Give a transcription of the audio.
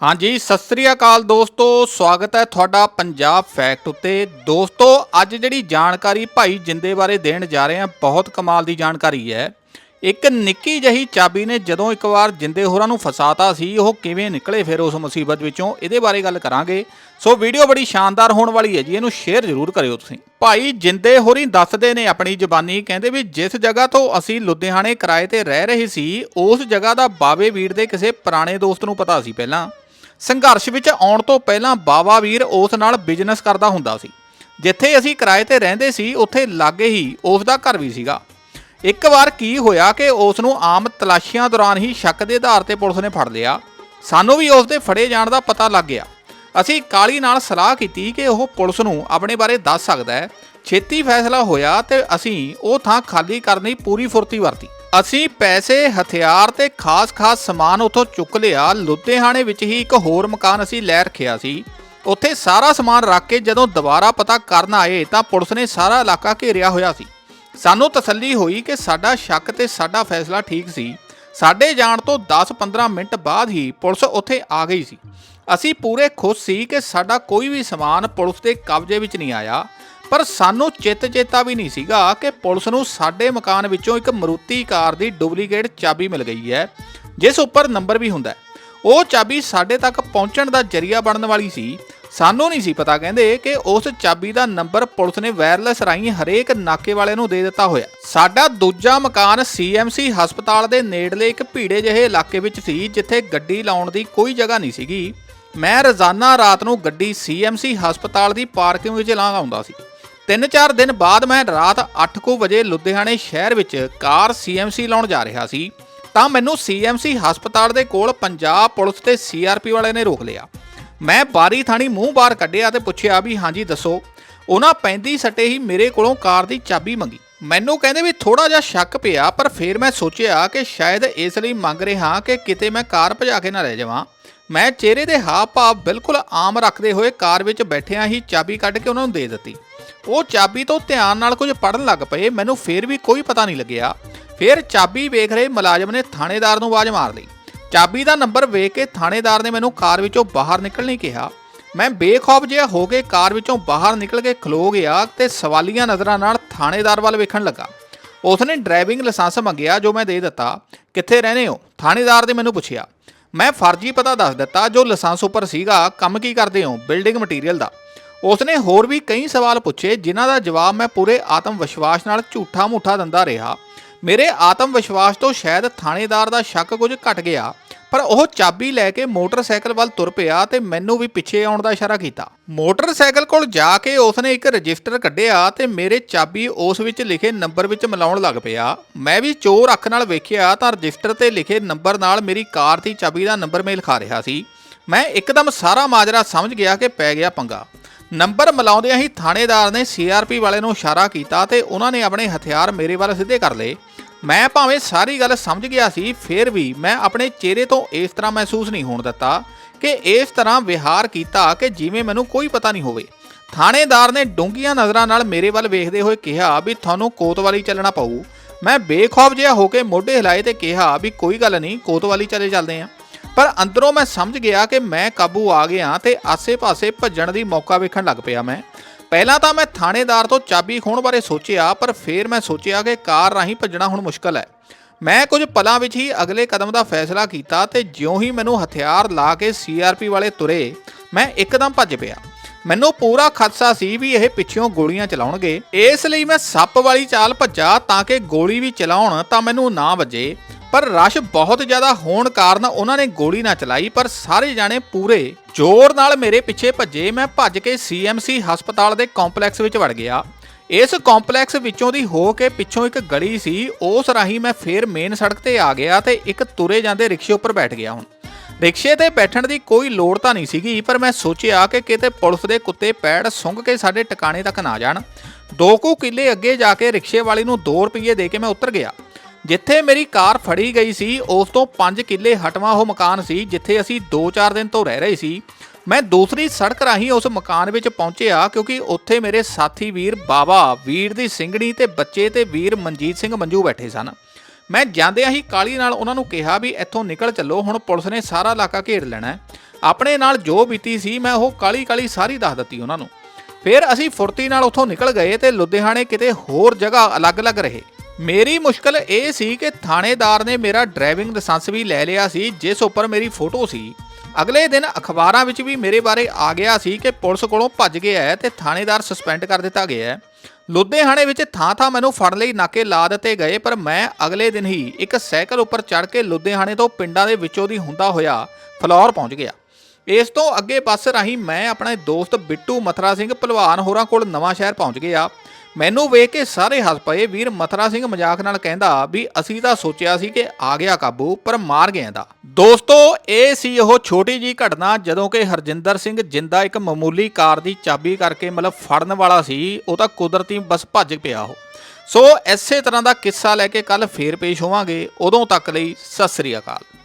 ਹਾਂਜੀ, ਸਤਿ ਸ੍ਰੀ ਅਕਾਲ ਦੋਸਤੋ, ਸਵਾਗਤ ਹੈ ਤੁਹਾਡਾ ਪੰਜਾਬ ਫੈਕਟ ਉੱਤੇ। ਦੋਸਤੋ, ਅੱਜ ਜਿਹੜੀ ਜਾਣਕਾਰੀ ਭਾਈ ਜਿੰਦੇ ਬਾਰੇ ਦੇਣ ਜਾ ਰਹੇ ਹਾਂ, ਬਹੁਤ ਕਮਾਲ ਦੀ ਜਾਣਕਾਰੀ ਹੈ। ਇੱਕ ਨਿੱਕੀ ਜਹੀ ਚਾਬੀ ਨੇ ਜਦੋਂ ਇੱਕ ਵਾਰ ਜਿੰਦੇ ਹੋਰਾਂ ਨੂੰ ਫਸਾਤਾ ਸੀ, ਉਹ ਕਿਵੇਂ ਨਿਕਲੇ ਫਿਰ ਉਸ ਮੁਸੀਬਤ ਵਿੱਚੋਂ? ਇਹਦੇ ਬਾਰੇ ਗੱਲ ਕਰਾਂਗੇ। ਸੋ ਵੀਡੀਓ ਬੜੀ ਸ਼ਾਨਦਾਰ ਹੋਣ ਵਾਲੀ ਹੈ ਜੀ, ਇਹਨੂੰ ਸ਼ੇਅਰ ਜ਼ਰੂਰ ਕਰਿਓ ਤੁਸੀਂ। ਭਾਈ ਜਿੰਦੇ ਹੋਰੀ ਦੱਸਦੇ ਨੇ ਆਪਣੀ ਜ਼ਬਾਨੀ, ਕਹਿੰਦੇ ਵੀ ਜਿਸ ਜਗ੍ਹਾ ਤੋਂ ਅਸੀਂ ਲੁਧਿਆਣੇ ਕਿਰਾਏ ਤੇ ਰਹਿ ਰਹੇ ਸੀ, ਉਸ ਜਗ੍ਹਾ ਦਾ ਬਾਵੇ ਵੀਰ ਦੇ ਕਿਸੇ ਪੁਰਾਣੇ ਦੋਸਤ ਨੂੰ ਪਤਾ ਸੀ ਪਹਿਲਾਂ। ਸੰਘਰਸ਼ ਵਿੱਚ ਆਉਣ ਤੋਂ ਪਹਿਲਾਂ ਬਾਵਾ ਵੀਰ ਉਸ ਨਾਲ ਬਿਜ਼ਨਸ ਕਰਦਾ ਹੁੰਦਾ ਸੀ। ਜਿੱਥੇ ਅਸੀਂ ਕਿਰਾਏ ਤੇ ਰਹਿੰਦੇ ਸੀ, ਉੱਥੇ ਲਾਗੇ ਹੀ ਉਸ ਦਾ ਘਰ ਵੀ ਸੀਗਾ। ਇੱਕ ਵਾਰ ਕੀ ਹੋਇਆ ਕਿ ਉਸ ਨੂੰ ਆਮ ਤਲਾਸ਼ੀਆਂ ਦੌਰਾਨ ਹੀ ਸ਼ੱਕ ਦੇ ਆਧਾਰ ਤੇ ਪੁਲਿਸ ਨੇ ਫੜ ਲਿਆ। ਸਾਨੂੰ ਵੀ ਉਸ ਦੇ ਫੜੇ ਜਾਣ ਦਾ ਪਤਾ ਲੱਗ ਗਿਆ। ਅਸੀਂ ਕਾਲੀ ਨਾਲ ਸਲਾਹ ਕੀਤੀ ਕਿ ਉਹ ਪੁਲਿਸ ਨੂੰ ਆਪਣੇ ਬਾਰੇ ਦੱਸ ਸਕਦਾ ਹੈ। ਛੇਤੀ ਫੈਸਲਾ ਹੋਇਆ ਤੇ ਅਸੀਂ ਉਹ ਥਾਂ ਖਾਲੀ ਕਰਨ ਦੀ ਪੂਰੀ ਫੁਰਤੀ ਵਰਤੀ। ਅਸੀਂ ਪੈਸੇ, ਹਥਿਆਰ ਤੇ ਖਾਸ-ਖਾਸ ਸਮਾਨ ਉੱਥੋਂ ਚੁੱਕ ਲਿਆ। ਲੁਧਿਆਣੇ ਵਿੱਚ ਹੀ ਇੱਕ ਹੋਰ ਮਕਾਨ ਅਸੀਂ ਲੈ ਰੱਖਿਆ ਸੀ। ਉੱਥੇ ਸਾਰਾ ਸਮਾਨ ਰੱਖ ਕੇ ਜਦੋਂ ਦੁਬਾਰਾ ਪਤਾ ਕਰਨ ਆਏ ਤਾਂ ਪੁਲਿਸ ਨੇ ਸਾਰਾ ਇਲਾਕਾ ਘੇਰਿਆ ਹੋਇਆ ਸੀ। ਸਾਨੂੰ ਤਸੱਲੀ ਹੋਈ ਕਿ ਸਾਡਾ ਸ਼ੱਕ ਤੇ ਸਾਡਾ ਫੈਸਲਾ ਠੀਕ ਸੀ। ਸਾਡੇ ਜਾਣ ਤੋਂ 10-15 ਮਿੰਟ ਬਾਅਦ ਹੀ ਪੁਲਿਸ ਉੱਥੇ ਆ ਗਈ ਸੀ। ਅਸੀਂ ਪੂਰੇ ਖੁਸ਼ ਸੀ ਕਿ ਸਾਡਾ ਕੋਈ ਵੀ ਸਮਾਨ ਪੁਲਿਸ ਦੇ ਕਬਜ਼ੇ ਵਿੱਚ ਨਹੀਂ ਆਇਆ। ਪਰ ਸਾਨੂੰ ਚਿੱਤ ਚੇਤਾ ਵੀ ਨਹੀਂ ਸੀਗਾ ਕਿ ਪੁਲਿਸ ਨੂੰ ਸਾਡੇ ਮਕਾਨ ਵਿੱਚੋਂ ਇੱਕ ਮਰੂਤੀ ਕਾਰ ਦੀ ਡੁਪਲੀਕੇਟ ਚਾਬੀ ਮਿਲ ਗਈ ਹੈ, ਜਿਸ ਉੱਪਰ ਨੰਬਰ ਵੀ ਹੁੰਦਾ ਹੈ। ਉਹ ਚਾਬੀ ਸਾਡੇ ਤੱਕ ਪਹੁੰਚਣ ਦਾ ਜਰੀਆ ਬਣਨ ਵਾਲੀ ਸੀ। ਸਾਨੂੰ ਨਹੀਂ ਸੀ ਪਤਾ, ਕਹਿੰਦੇ, ਕਿ ਉਸ ਚਾਬੀ ਦਾ ਨੰਬਰ ਪੁਲਿਸ ਨੇ ਵਾਇਰਲੈਸ ਰਾਹੀਂ ਹਰੇਕ ਨਾਕੇ ਵਾਲੇ ਨੂੰ ਦੇ ਦਿੱਤਾ ਹੋਇਆ ਸਾਡਾ ਦੂਜਾ ਮਕਾਨ ਸੀਐਮਸੀ ਹਸਪਤਾਲ ਦੇ ਨੇੜਲੇ ਇੱਕ ਭੀੜੇ ਜਿਹੇ ਇਲਾਕੇ ਵਿੱਚ ਸੀ, ਜਿੱਥੇ ਗੱਡੀ ਲਾਉਣ ਦੀ ਕੋਈ ਜਗ੍ਹਾ ਨਹੀਂ ਸੀਗੀ। ਮੈਂ ਰੋਜ਼ਾਨਾ ਰਾਤ ਨੂੰ ਗੱਡੀ ਸੀਐਮਸੀ ਹਸਪਤਾਲ ਦੀ ਪਾਰਕਿੰਗ ਵਿੱਚ ਲਾਂਘ ਆਉਂਦਾ ਸੀ। ਤਿੰਨ ਚਾਰ ਦਿਨ ਬਾਅਦ ਮੈਂ ਰਾਤ 8:00 ਵਜੇ ਲੁਧਿਆਣੇ ਸ਼ਹਿਰ ਵਿੱਚ ਕਾਰ ਸੀਐਮਸੀ ਲਾਉਣ ਜਾ ਰਿਹਾ ਸੀ, ਤਾਂ ਮੈਨੂੰ ਸੀਐਮਸੀ ਹਸਪਤਾਲ ਦੇ ਕੋਲ ਪੰਜਾਬ ਪੁਲਿਸ ਤੇ ਸੀਆਰਪੀ ਵਾਲੇ ਨੇ ਰੋਕ ਲਿਆ। ਮੈਂ ਬਾਰੀ ਥਾਣੀ ਮੂੰਹ ਬਾਹਰ ਕੱਢਿਆ ਤੇ ਪੁੱਛਿਆ ਵੀ ਹਾਂਜੀ ਦੱਸੋ। ਉਹਨਾਂ ਪੈਂਦੀ ਸੱਟੇ ਹੀ ਮੇਰੇ ਕੋਲੋਂ ਕਾਰ ਦੀ ਚਾਬੀ ਮੰਗੀ। ਮੈਨੂੰ ਕਹਿੰਦੇ ਵੀ ਥੋੜਾ ਜਿਹਾ ਸ਼ੱਕ ਪਿਆ, ਪਰ ਫਿਰ ਮੈਂ ਸੋਚਿਆ ਕਿ ਸ਼ਾਇਦ ਇਸ ਲਈ ਮੰਗ ਰਿਹਾ ਕਿ ਕਿਤੇ ਮੈਂ ਕਾਰ ਭਜਾ ਕੇ ਨਾ ਰਹਿ ਜਾਵਾਂ। ਮੈਂ ਚਿਹਰੇ ਦੇ ਹਾਵ ਭਾਵ ਬਿਲਕੁਲ ਆਮ ਰੱਖਦੇ ਹੋਏ ਕਾਰ ਵਿੱਚ ਬੈਠਿਆਂ ਹੀ ਚਾਬੀ ਕੱਢ ਕੇ ਉਹਨਾਂ ਨੂੰ ਦੇ ਦਿੱਤੀ। ਉਹ ਚਾਬੀ ਤੋਂ ਧਿਆਨ ਨਾਲ ਕੁਝ ਪੜਨ ਲੱਗ ਪਏ, ਮੈਨੂੰ ਫੇਰ ਵੀ ਕੋਈ ਪਤਾ ਨਹੀਂ ਲੱਗਿਆ। ਫਿਰ ਚਾਬੀ ਵੇਖ ਰਹੇ ਮੁਲਾਜ਼ਮ ਨੇ ਥਾਣੇਦਾਰ ਨੂੰ ਆਵਾਜ਼ ਮਾਰ ਲਈ। ਚਾਬੀ ਦਾ ਨੰਬਰ ਵੇਖ ਕੇ ਥਾਣੇਦਾਰ ਨੇ ਮੈਨੂੰ ਕਾਰ ਵਿੱਚੋਂ ਬਾਹਰ ਨਿਕਲਣ ਲਈ ਕਿਹਾ। ਮੈਂ ਬੇਖੌਫ ਜਿਹਾ ਹੋ ਕੇ ਕਾਰ ਵਿੱਚੋਂ ਬਾਹਰ ਨਿਕਲ ਕੇ ਖਲੋ ਗਿਆ ਤੇ ਸਵਾਲੀਆਂ ਨਜ਼ਰਾਂ ਨਾਲ ਥਾਣੇਦਾਰ ਵੱਲ ਵੇਖਣ ਲੱਗਾ। ਉਸਨੇ ਡਰਾਈਵਿੰਗ ਲਾਇਸੈਂਸ ਮੰਗਿਆ ਜੋ ਮੈਂ ਦੇ ਦਿੱਤਾ। ਕਿੱਥੇ ਰਹਿੰਦੇ ਹੋ? ਥਾਣੇਦਾਰ ਨੇ ਮੈਨੂੰ ਪੁੱਛਿਆ। ਮੈਂ ਫਰਜ਼ੀ ਪਤਾ ਦੱਸ ਦਿੱਤਾ ਜੋ ਲਾਇਸੈਂਸ ਉੱਪਰ ਸੀਗਾ। ਕੰਮ ਕੀ ਕਰਦੇ ਹੋ? ਬਿਲਡਿੰਗ ਮਟੀਰੀਅਲ ਦਾ। ਉਸਨੇ ਹੋਰ ਵੀ ਕਈ ਸਵਾਲ ਪੁੱਛੇ, ਜਿਨ੍ਹਾਂ ਦਾ ਜਵਾਬ ਮੈਂ ਪੂਰੇ ਆਤਮ ਵਿਸ਼ਵਾਸ ਨਾਲ ਝੂਠਾ ਮੂਠਾ ਦਿੰਦਾ ਰਿਹਾ। ਮੇਰੇ ਆਤਮ ਵਿਸ਼ਵਾਸ ਤੋਂ ਸ਼ਾਇਦ ਥਾਣੇਦਾਰ ਦਾ ਸ਼ੱਕ ਕੁਝ ਘਟ ਗਿਆ, ਪਰ ਉਹ ਚਾਬੀ ਲੈ ਕੇ ਮੋਟਰਸਾਈਕਲ ਵੱਲ ਤੁਰ ਪਿਆ ਤੇ ਮੈਨੂੰ ਵੀ ਪਿੱਛੇ ਆਉਣ ਦਾ ਇਸ਼ਾਰਾ ਕੀਤਾ। ਮੋਟਰਸਾਈਕਲ ਕੋਲ ਜਾ ਕੇ ਉਸਨੇ ਇੱਕ ਰਜਿਸਟਰ ਕੱਢਿਆ ਤੇ ਮੇਰੇ ਚਾਬੀ ਉਸ ਵਿੱਚ ਲਿਖੇ ਨੰਬਰ ਵਿੱਚ ਮਿਲਾਉਣ ਲੱਗ ਪਿਆ। ਮੈਂ ਵੀ ਚੋਰ ਅੱਖ ਨਾਲ ਵੇਖਿਆ ਤਾਂ ਰਜਿਸਟਰ ਤੇ ਲਿਖੇ ਨੰਬਰ ਨਾਲ ਮੇਰੀ ਕਾਰ ਦੀ ਚਾਬੀ ਦਾ ਨੰਬਰ ਮੇਲ ਖਾ ਰਿਹਾ ਸੀ। ਮੈਂ ਇੱਕਦਮ ਸਾਰਾ ਮਾਜਰਾ ਸਮਝ ਗਿਆ ਕਿ ਪੈ ਗਿਆ ਪੰਗਾ। ਨੰਬਰ ਮਿਲਾਉਂਦਿਆਂ ਹੀ ਥਾਣੇਦਾਰ ਨੇ ਸੀਆਰਪੀ ਵਾਲੇ ਨੂੰ ਇਸ਼ਾਰਾ ਕੀਤਾ ਤੇ ਉਹਨਾਂ ਨੇ ਆਪਣੇ ਹਥਿਆਰ ਮੇਰੇ ਵੱਲ ਸਿੱਧੇ ਕਰ ਲਏ। ਮੈਂ ਭਾਵੇਂ ਸਾਰੀ ਗੱਲ ਸਮਝ ਗਿਆ ਸੀ, ਫਿਰ ਵੀ ਮੈਂ ਆਪਣੇ ਚਿਹਰੇ ਤੋਂ ਇਸ ਤਰ੍ਹਾਂ ਮਹਿਸੂਸ ਨਹੀਂ ਹੋਣ ਦਿੱਤਾ ਕਿ ਇਸ ਤਰ੍ਹਾਂ ਵਿਹਾਰ ਕੀਤਾ ਕਿ ਜਿਵੇਂ ਮੈਨੂੰ ਕੋਈ ਪਤਾ ਨਹੀਂ ਹੋਵੇ। ਥਾਣੇਦਾਰ ਨੇ ਡੂੰਘੀਆਂ ਨਜ਼ਰਾਂ ਨਾਲ ਮੇਰੇ ਵੱਲ ਵੇਖਦੇ ਹੋਏ ਕਿਹਾ ਵੀ ਤੁਹਾਨੂੰ ਕੋਤਵਾਲੀ ਚੱਲਣਾ ਪਊ। ਮੈਂ ਬੇਖੌਫ ਜਿਹਾ ਹੋ ਕੇ ਮੋਢੇ ਹਿਲਾਏ ਤੇ ਕਿਹਾ ਵੀ ਕੋਈ ਗੱਲ ਨਹੀਂ, ਕੋਤਵਾਲੀ ਚਲੇ ਚੱਲਦੇ ਆਂ। ਪਰ ਅੰਦਰੋਂ ਮੈਂ ਸਮਝ ਗਿਆ ਕਿ ਮੈਂ ਕਾਬੂ ਆ ਗਿਆ ਤੇ ਆਸੇ-ਪਾਸੇ ਭੱਜਣ ਦੀ ਮੌਕਾ ਵੇਖਣ ਲੱਗ ਪਿਆ ਮੈਂ। ਪਹਿਲਾਂ ਤਾਂ ਮੈਂ ਥਾਣੇਦਾਰ ਤੋਂ ਚਾਬੀ ਖੋਣ ਬਾਰੇ ਸੋਚਿਆ, ਪਰ ਫਿਰ ਮੈਂ ਸੋਚਿਆ ਕਿ ਕਾਰ ਰਾਹੀਂ ਭੱਜਣਾ ਹੁਣ ਮੁਸ਼ਕਲ ਹੈ। ਮੈਂ ਕੁਝ ਪਲਾਂ ਵਿੱਚ ਹੀ ਅਗਲੇ ਕਦਮ ਦਾ ਫੈਸਲਾ ਕੀਤਾ ਤੇ ਜਿਉਂ ਹੀ ਮੈਨੂੰ ਹਥਿਆਰ ਲਾ ਕੇ ਸੀਆਰਪੀ ਵਾਲੇ ਤੁਰੇ, ਮੈਂ ਇੱਕਦਮ ਭੱਜ ਪਿਆ। ਮੈਨੂੰ ਪੂਰਾ ਖਦਸ਼ਾ ਸੀ ਵੀ ਇਹ ਪਿੱਛੋਂ ਗੋਲੀਆਂ ਚਲਾਉਣਗੇ। ਇਸ ਲਈ ਮੈਂ ਸੱਪ ਵਾਲੀ ਚਾਲ ਭੱਜਾ ਤਾਂ ਕਿ ਗੋਲੀ ਵੀ ਚਲਾਉਣ ਤਾਂ ਮੈਨੂੰ ਨਾ ਵੱਜੇ। ਪਰ ਰਸ਼ ਬਹੁਤ ਜ਼ਿਆਦਾ ਹੋਣ ਕਾਰਨ ਉਹਨਾਂ ਨੇ ਗੋਲੀ ਨਾ ਚਲਾਈ, ਪਰ ਸਾਰੇ ਜਾਣੇ ਪੂਰੇ ਜ਼ੋਰ ਨਾਲ ਮੇਰੇ ਪਿੱਛੇ ਭੱਜੇ। ਮੈਂ ਭੱਜ ਕੇ ਸੀਐਮਸੀ ਹਸਪਤਾਲ ਦੇ ਕੰਪਲੈਕਸ ਵਿੱਚ ਵੜ ਗਿਆ। ਇਸ ਕੰਪਲੈਕਸ ਵਿੱਚੋਂ ਦੀ ਹੋ ਕੇ ਪਿੱਛੋਂ ਇੱਕ ਗਲੀ ਸੀ। ਉਸ ਰਾਹੀਂ ਮੈਂ ਫੇਰ ਮੇਨ ਸੜਕ ਤੇ ਆ ਗਿਆ ਤੇ ਇੱਕ ਤੁਰੇ ਜਾਂਦੇ ਰਿਕਸ਼ੇ ਉੱਪਰ ਬੈਠ ਗਿਆ ਹੁਣ। ਰਿਕਸ਼ੇ ਤੇ ਬੈਠਣ ਦੀ ਕੋਈ ਲੋੜ ਤਾਂ ਨਹੀਂ ਸੀਗੀ, ਪਰ ਮੈਂ ਸੋਚਿਆ ਕਿ ਕਿਤੇ ਪੁਲਿਸ ਦੇ ਕੁੱਤੇ ਪੈੜ ਸੁੰਘ ਕੇ ਸਾਡੇ ਟਿਕਾਣੇ ਤੱਕ ਨਾ ਜਾਣ। ਦੋ ਕੁ ਕਿੱਲੇ ਅੱਗੇ ਜਾ ਕੇ ਰਿਕਸ਼ੇ ਵਾਲੀ ਨੂੰ 2 ਰੁਪਏ ਦੇ ਕੇ ਮੈਂ ਉੱਤਰ ਗਿਆ। ਜਿੱਥੇ ਮੇਰੀ ਕਾਰ ਫੜੀ ਗਈ ਸੀ, ਉਸ ਤੋਂ 5 ਕਿੱਲੇ ਹਟਵਾ ਉਹ ਮਕਾਨ ਸੀ, ਜਿੱਥੇ ਅਸੀਂ 2-4 ਦਿਨ ਤੋਂ ਰਹਿ ਰਹੇ ਸੀ। ਮੈਂ ਦੂਸਰੀ ਸੜਕ ਰਾਹੀਂ ਉਸ ਮਕਾਨ ਵਿੱਚ ਪਹੁੰਚਿਆ, ਕਿਉਂਕਿ ਉੱਥੇ ਮੇਰੇ ਸਾਥੀ ਵੀਰ ਬਾਬਾ ਵੀਰ ਦੀ ਸਿੰਘਣੀ ਤੇ ਬੱਚੇ ਤੇ ਵੀਰ ਮਨਜੀਤ ਸਿੰਘ ਮੰਜੂ ਬੈਠੇ ਸਨ। ਮੈਂ ਜਾਂਦਿਆਂ ਹੀ ਕਾਲੀ ਨਾਲ ਉਹਨਾਂ ਨੂੰ ਕਿਹਾ ਵੀ ਇੱਥੋਂ ਨਿਕਲ ਚੱਲੋ, ਹੁਣ ਪੁਲਿਸ ਨੇ ਸਾਰਾ ਇਲਾਕਾ ਘੇਰ ਲੈਣਾ। ਆਪਣੇ ਨਾਲ ਜੋ ਬੀਤੀ ਸੀ, ਮੈਂ ਉਹ ਕਾਲੀ ਕਾਲੀ ਸਾਰੀ ਦੱਸ ਦਿੱਤੀ ਉਹਨਾਂ ਨੂੰ। ਫਿਰ ਅਸੀਂ ਫੁਰਤੀ ਨਾਲ ਉੱਥੋਂ ਨਿਕਲ ਗਏ ਤੇ ਲੁਧਿਆਣੇ ਕਿਤੇ ਹੋਰ ਜਗ੍ਹਾ ਅਲੱਗ-ਅਲੱਗ ਰਹੇ। ਮੇਰੀ ਮੁਸ਼ਕਲ ਇਹ ਸੀ ਕਿ ਥਾਣੇਦਾਰ ਨੇ ਮੇਰਾ ਡਰਾਈਵਿੰਗ ਲਾਇਸੈਂਸ ਵੀ ਲੈ ਲਿਆ ਸੀ, ਜਿਸ ਉੱਪਰ ਮੇਰੀ ਫੋਟੋ ਸੀ। ਅਗਲੇ ਦਿਨ ਅਖਬਾਰਾਂ ਵਿੱਚ ਵੀ ਮੇਰੇ ਬਾਰੇ ਆ ਗਿਆ ਸੀ ਕਿ ਪੁਲਿਸ ਕੋਲੋਂ ਭੱਜ ਗਿਆ ਹੈ ਤੇ ਥਾਣੇਦਾਰ ਸਸਪੈਂਡ ਕਰ ਦਿੱਤਾ ਗਿਆ ਹੈ। ਲੁਧਿਆਣੇ ਵਿੱਚ ਥਾਂ-ਥਾਂ ਮੈਨੂੰ ਫੜ ਲਈ, ਨਾਕੇ ਲਾ ਦਿੱਤੇ ਗਏ, ਪਰ ਮੈਂ ਅਗਲੇ ਦਿਨ ਹੀ ਇੱਕ ਸਾਈਕਲ ਉੱਪਰ ਚੜ੍ਹ ਕੇ ਲੁਧਿਆਣੇ ਤੋਂ ਪਿੰਡਾਂ ਦੇ ਵਿੱਚੋਂ ਦੀ ਹੁੰਦਾ ਹੋਇਆ ਫਲੌਰ ਪਹੁੰਚ ਗਿਆ। ਇਸ ਤੋਂ ਅੱਗੇ ਬੱਸ ਰਾਹੀਂ ਮੈਂ ਆਪਣੇ ਦੋਸਤ ਬਿੱਟੂ ਮਥਰਾ ਸਿੰਘ ਭਲਵਾਨ ਹੋਰਾਂ ਕੋਲ ਨਵਾਂ ਸ਼ਹਿਰ ਪਹੁੰਚ ਗਿਆ। ਮੈਨੂੰ ਵੇਖ ਕੇ ਸਾਰੇ ਹੱਸ ਪਏ। ਵੀਰ ਮਥਰਾ ਸਿੰਘ ਮਜ਼ਾਕ ਨਾਲ ਕਹਿੰਦਾ ਵੀ ਅਸੀਂ ਤਾਂ ਸੋਚਿਆ ਸੀ ਕਿ ਆ ਗਿਆ ਕਾਬੂ, ਪਰ ਮਾਰ ਗਿਆ ਦਾ ਦੋਸਤੋ, ਇਹ ਸੀ ਉਹ ਛੋਟੀ ਜੀ ਘਟਨਾ ਜਦੋਂ ਕਿ ਹਰਜਿੰਦਰ ਸਿੰਘ ਜਿੰਦਾ ਇੱਕ ਮਾਮੂਲੀ ਕਾਰ ਦੀ ਚਾਬੀ ਕਰਕੇ ਮਤਲਬ ਫੜਨ ਵਾਲਾ ਸੀ, ਉਹ ਤਾਂ ਕੁਦਰਤੀ ਬਸ ਭੱਜ ਪਿਆ ਉਹ। ਸੋ ਐਸੇ ਤਰ੍ਹਾਂ ਦਾ ਕਿੱਸਾ ਲੈ ਕੇ ਕੱਲ ਫੇਰ ਪੇਸ਼ ਹੋਵਾਂਗੇ। ਉਦੋਂ ਤੱਕ ਲਈ ਸਤਿ ਸ੍ਰੀ ਅਕਾਲ।